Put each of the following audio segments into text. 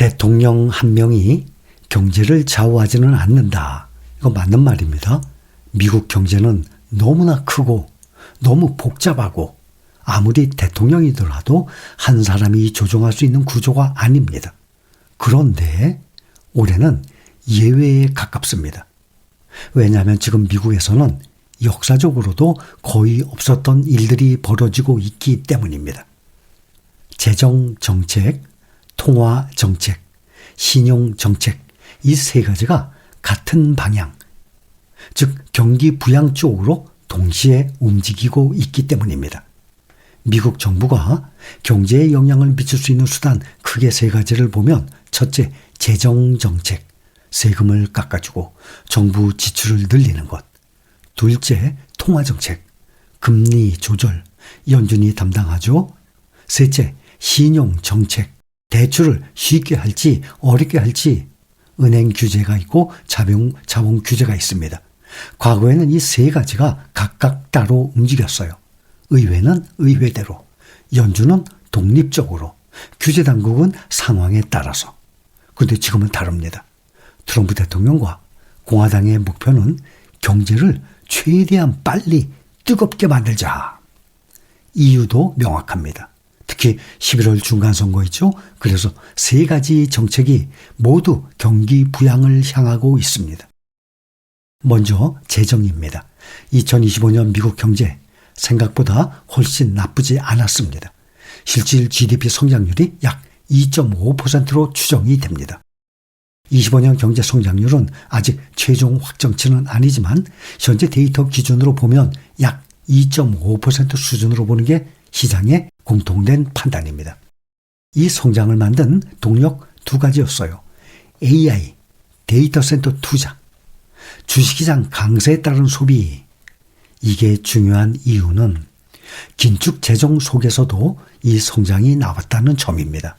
대통령 한 명이 경제를 좌우하지는 않는다. 이거 맞는 말입니다. 미국 경제는 너무나 크고 너무 복잡하고 아무리 대통령이더라도 한 사람이 조종할 수 있는 구조가 아닙니다. 그런데 올해는 예외에 가깝습니다. 왜냐하면 지금 미국에서는 역사적으로도 거의 없었던 일들이 벌어지고 있기 때문입니다. 재정 정책, 통화 정책, 신용 정책 이 세 가지가 같은 방향, 즉 경기 부양 쪽으로 동시에 움직이고 있기 때문입니다. 미국 정부가 경제에 영향을 미칠 수 있는 수단 크게 세 가지를 보면 첫째, 재정 정책, 세금을 깎아주고 정부 지출을 늘리는 것. 둘째, 통화 정책, 금리 조절, 연준이 담당하죠. 셋째, 신용 정책, 대출을 쉽게 할지 어렵게 할지 은행 규제가 있고 자본, 자본 규제가 있습니다. 과거에는 이 세 가지가 각각 따로 움직였어요. 의회는 의회대로, 연준은 독립적으로, 규제 당국은 상황에 따라서. 근데 지금은 다릅니다. 트럼프 대통령과 공화당의 목표는 경제를 최대한 빨리 뜨겁게 만들자. 이유도 명확합니다. 특히 11월 중간 선거 있죠. 그래서 세 가지 정책이 모두 경기 부양을 향하고 있습니다. 먼저 재정입니다. 2025년 미국 경제 생각보다 훨씬 나쁘지 않았습니다. 실질 GDP 성장률이 약 2.5%로 추정이 됩니다. 25년 경제 성장률은 아직 최종 확정치는 아니지만 현재 데이터 기준으로 보면 약 2.5% 수준으로 보는 게 시장의 공통된 판단입니다. 이 성장을 만든 동력 두 가지였어요. AI, 데이터 센터 투자, 주식시장 강세에 따른 소비. 이게 중요한 이유는 긴축 재정 속에서도 이 성장이 나왔다는 점입니다.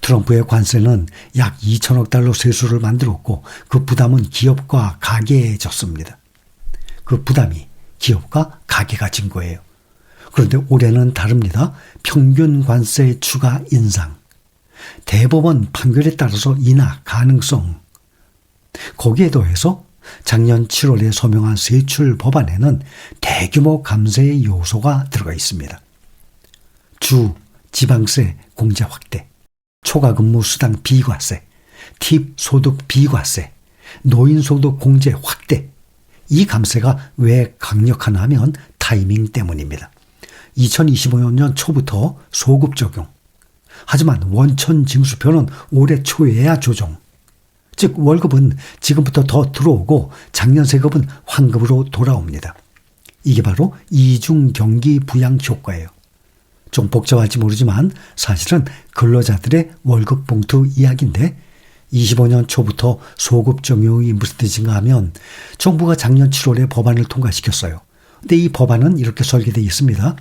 트럼프의 관세는 약 2천억 달러 세수를 만들었고 그 부담은 기업과 가게에 졌습니다. 그 부담이 기업과 가게가 진 거예요. 그런데 올해는 다릅니다. 평균 관세 추가 인상, 대법원 판결에 따라서 인하 가능성, 거기에 더해서 작년 7월에 서명한 세출 법안에는 대규모 감세의 요소가 들어가 있습니다. 주, 지방세 공제 확대, 초과 근무 수당 비과세, 팁 소득 비과세, 노인 소득 공제 확대. 이 감세가 왜 강력하나 하면 타이밍 때문입니다. 2025년 초부터 소급 적용. 하지만 원천 징수표는 올해 초에야 조정. 즉 월급은 지금부터 더 들어오고 작년 세금은 환급으로 돌아옵니다. 이게 바로 이중 경기 부양 효과예요. 좀 복잡할지 모르지만 사실은 근로자들의 월급 봉투 이야기인데 25년 초부터 소급 적용이 무슨 뜻인가 하면 정부가 작년 7월에 법안을 통과시켰어요. 근데 이 법안은 이렇게 설계되어 있습니다.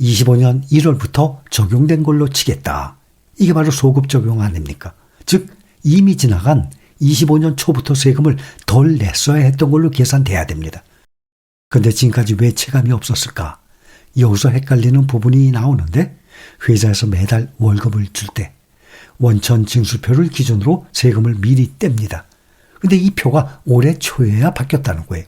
25년 1월부터 적용된 걸로 치겠다. 이게 바로 소급 적용 아닙니까? 즉 이미 지나간 25년 초부터 세금을 덜 냈어야 했던 걸로 계산돼야 됩니다. 근데 지금까지 왜 체감이 없었을까? 여기서 헷갈리는 부분이 나오는데 회사에서 매달 월급을 줄 때 원천 징수표를 기준으로 세금을 미리 뗍니다. 근데 이 표가 올해 초에야 바뀌었다는 거예요.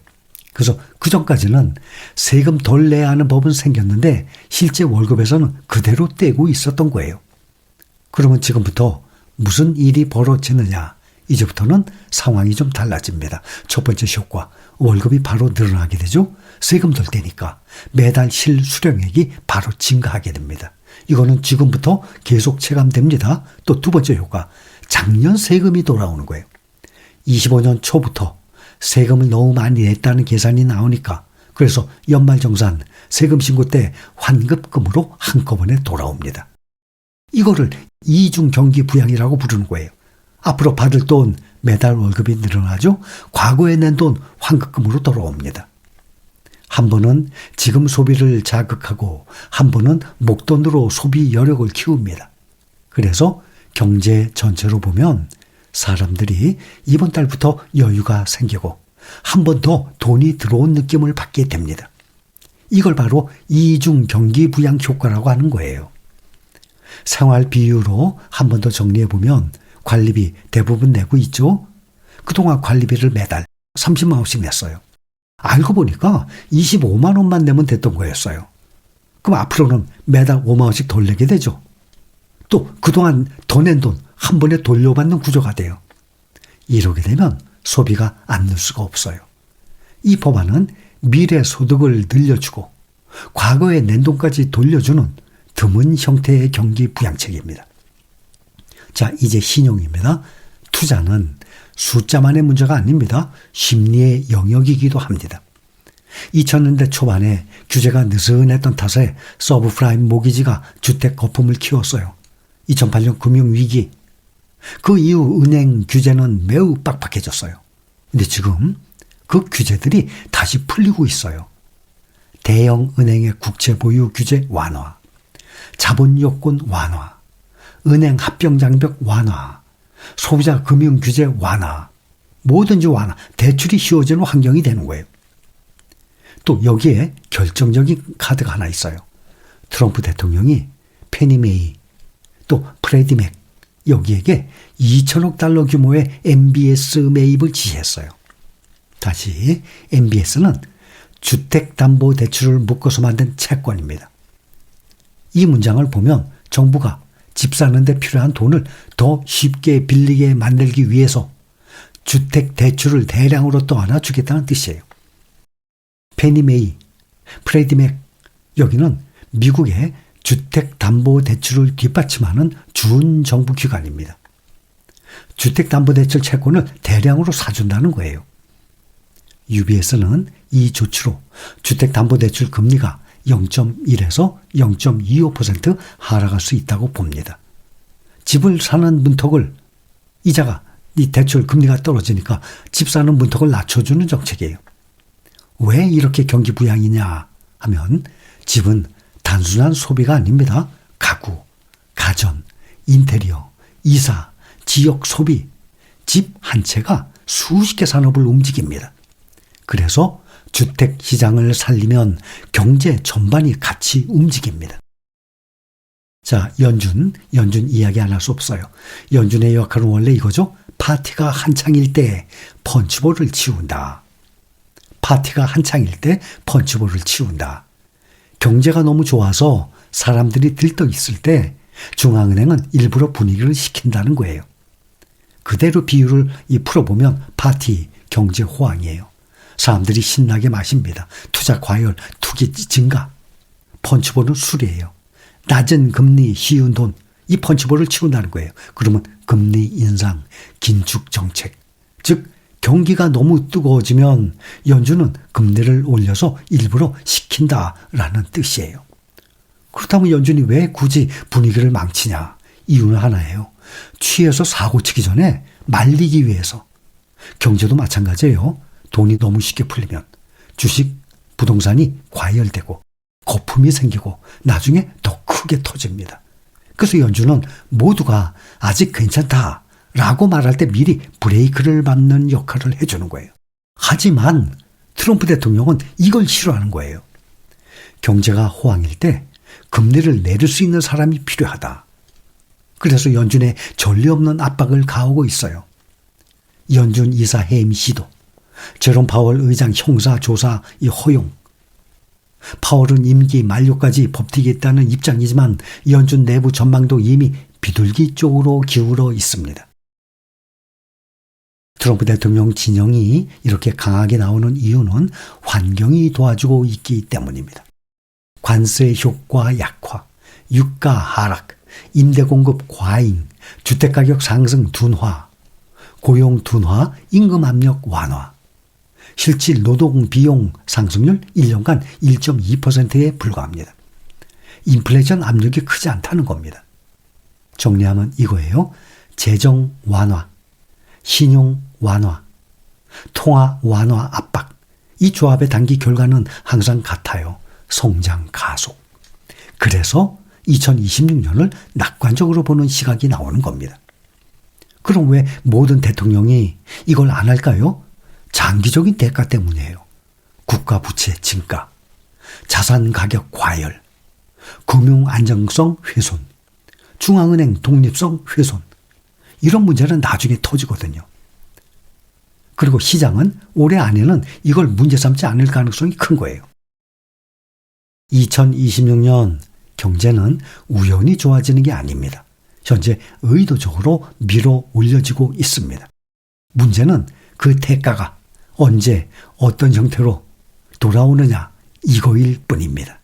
그래서 그 전까지는 세금 덜 내야 하는 법은 생겼는데 실제 월급에서는 그대로 떼고 있었던 거예요. 그러면 지금부터 무슨 일이 벌어지느냐? 이제부터는 상황이 좀 달라집니다. 첫 번째 효과, 월급이 바로 늘어나게 되죠. 세금 덜 떼니까 매달 실수령액이 바로 증가하게 됩니다. 이거는 지금부터 계속 체감됩니다. 또 두 번째 효과, 작년 세금이 돌아오는 거예요. 25년 초부터 세금을 너무 많이 냈다는 계산이 나오니까 그래서 연말정산 세금 신고 때 환급금으로 한꺼번에 돌아옵니다. 이거를 이중 경기 부양이라고 부르는 거예요. 앞으로 받을 돈 매달 월급이 늘어나죠. 과거에 낸 돈 환급금으로 돌아옵니다. 한 번은 지금 소비를 자극하고 한 번은 목돈으로 소비 여력을 키웁니다. 그래서 경제 전체로 보면 사람들이 이번 달부터 여유가 생기고 한 번 더 돈이 들어온 느낌을 받게 됩니다. 이걸 바로 이중 경기 부양 효과라고 하는 거예요. 생활 비유로 한 번 더 정리해 보면 관리비 대부분 내고 있죠. 그동안 관리비를 매달 30만 원씩 냈어요. 알고 보니까 25만 원만 내면 됐던 거였어요. 그럼 앞으로는 매달 5만 원씩 덜 내게 되죠. 또 그동안 더 낸 돈 한 번에 돌려받는 구조가 돼요. 이러게 되면 소비가 안 늘 수가 없어요. 이 법안은 미래 소득을 늘려주고 과거의 낸 돈까지 돌려주는 드문 형태의 경기 부양책입니다. 자, 이제 신용입니다. 투자는 숫자만의 문제가 아닙니다. 심리의 영역이기도 합니다. 2000년대 초반에 규제가 느슨했던 탓에 서브프라임 모기지가 주택 거품을 키웠어요. 2008년 금융위기. 그 이후 은행 규제는 매우 빡빡해졌어요. 근데 지금 그 규제들이 다시 풀리고 있어요. 대형 은행의 국채 보유 규제 완화, 자본 요건 완화, 은행 합병 장벽 완화, 소비자 금융 규제 완화, 뭐든지 완화, 대출이 쉬워지는 환경이 되는 거예요. 또 여기에 결정적인 카드가 하나 있어요. 트럼프 대통령이 페니메이 또 프레디맥 여기에게 2천억 달러 규모의 MBS 매입을 지시했어요. 다시 MBS는 주택담보대출을 묶어서 만든 채권입니다. 이 문장을 보면 정부가 집 사는데 필요한 돈을 더 쉽게 빌리게 만들기 위해서 주택 대출을 대량으로 또 하나 주겠다는 뜻이에요. 페니메이, 프레디맥 여기는 미국의 주택담보대출을 뒷받침하는 준정부 기관입니다. 주택담보대출 채권을 대량으로 사준다는 거예요. UBS는 이 조치로 주택담보대출 금리가 0.1에서 0.25% 하락할 수 있다고 봅니다. 집을 사는 문턱을 이자가 이 대출 금리가 떨어지니까 집 사는 문턱을 낮춰주는 정책이에요. 왜 이렇게 경기 부양이냐 하면 집은 단순한 소비가 아닙니다. 가구, 가전, 인테리어, 이사, 지역 소비, 집 한 채가 수십 개 산업을 움직입니다. 그래서 주택 시장을 살리면 경제 전반이 같이 움직입니다. 자, 연준, 연준 이야기 안 할 수 없어요. 연준의 역할은 원래 이거죠. 파티가 한창일 때 펀치볼을 치운다. 파티가 한창일 때 펀치볼을 치운다. 경제가 너무 좋아서 사람들이 들떠 있을 때 중앙은행은 일부러 분위기를 식힌다는 거예요. 그대로 비유를 이 풀어보면 파티, 경제 호황이에요. 사람들이 신나게 마십니다. 투자 과열, 투기 증가. 펀치볼은 술이에요. 낮은 금리, 쉬운 돈, 이 펀치볼을 치운다는 거예요. 그러면 금리 인상, 긴축 정책, 즉 경기가 너무 뜨거워지면 연준은 금리를 올려서 일부러 시킨다라는 뜻이에요. 그렇다면 연준이 왜 굳이 분위기를 망치냐? 이유는 하나예요. 취해서 사고 치기 전에 말리기 위해서. 경제도 마찬가지예요. 돈이 너무 쉽게 풀리면 주식, 부동산이 과열되고 거품이 생기고 나중에 더 크게 터집니다. 그래서 연준은 모두가 아직 괜찮다 라고 말할 때 미리 브레이크를 밟는 역할을 해주는 거예요. 하지만 트럼프 대통령은 이걸 싫어하는 거예요. 경제가 호황일 때 금리를 내릴 수 있는 사람이 필요하다. 그래서 연준에 전례 없는 압박을 가하고 있어요. 연준 이사 해임 시도, 제롬 파월 의장 형사 조사 이 허용. 파월은 임기 만료까지 버티겠다는 입장이지만 연준 내부 전망도 이미 비둘기 쪽으로 기울어 있습니다. 트럼프 대통령 진영이 이렇게 강하게 나오는 이유는 환경이 도와주고 있기 때문입니다. 관세 효과 약화, 유가 하락, 임대 공급 과잉, 주택 가격 상승 둔화, 고용 둔화, 임금 압력 완화, 실질 노동 비용 상승률 1년간 1.2%에 불과합니다. 인플레이션 압력이 크지 않다는 겁니다. 정리하면 이거예요. 재정 완화, 신용 완화, 통화 완화 압박. 이 조합의 단기 결과는 항상 같아요. 성장 가속. 그래서 2026년을 낙관적으로 보는 시각이 나오는 겁니다. 그럼 왜 모든 대통령이 이걸 안 할까요? 장기적인 대가 때문이에요. 국가 부채 증가, 자산 가격 과열, 금융 안정성 훼손, 중앙은행 독립성 훼손. 이런 문제는 나중에 터지거든요. 그리고 시장은 올해 안에는 이걸 문제 삼지 않을 가능성이 큰 거예요. 2026년 경제는 우연히 좋아지는 게 아닙니다. 현재 의도적으로 밀어 올려지고 있습니다. 문제는 그 대가가 언제 어떤 형태로 돌아오느냐 이거일 뿐입니다.